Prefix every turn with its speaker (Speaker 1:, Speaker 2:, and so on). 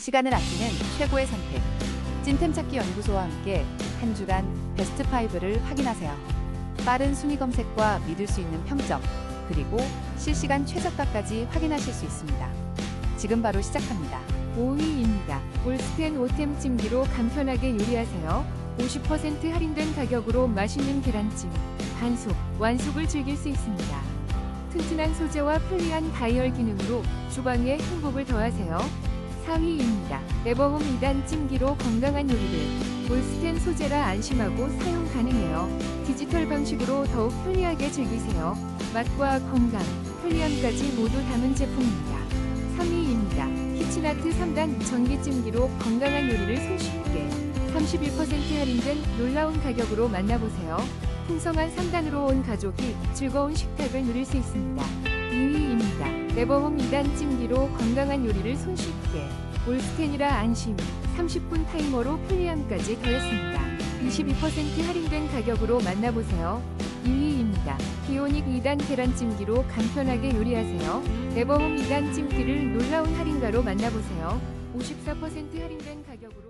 Speaker 1: 시간을 아끼는 최고의 선택. 찐템 찾기 연구소와 함께 한 주간 베스트 5를 확인하세요. 빠른 순위 검색과 믿을 수 있는 평점, 그리고 실시간 최저가까지 확인하실 수 있습니다. 지금 바로 시작합니다.
Speaker 2: 5위입니다. 올스텐 오템 찜기로 간편하게 요리하세요. 50% 할인된 가격으로 맛있는 계란찜, 반숙, 완숙을 즐길 수 있습니다. 튼튼한 소재와 편리한 다이얼 기능으로 주방에 행복을 더하세요. 4위입니다. 에버홈 2단 찜기로 건강한 요리를 올스텐 소재라 안심하고 사용 가능해요. 디지털 방식으로 더욱 편리하게 즐기세요. 맛과 건강, 편리함까지 모두 담은 제품입니다. 3위입니다. 키친아트 3단 전기찜기로 건강한 요리를 손쉽게 31% 할인된 놀라운 가격으로 만나보세요. 풍성한 3단으로 온 가족이 즐거운 식탁을 누릴 수 있습니다. 2위입니다. 레버홈 2단 찜기로 건강한 요리를 손쉽게 올스텐이라 안심 30분 타이머로 편리함까지 더했습니다. 22% 할인된 가격으로 만나보세요. 2위입니다. 비오닉 2단 계란찜기로 간편하게 요리하세요. 레버홈 2단 찜기를 놀라운 할인가로 만나보세요. 54% 할인된 가격으로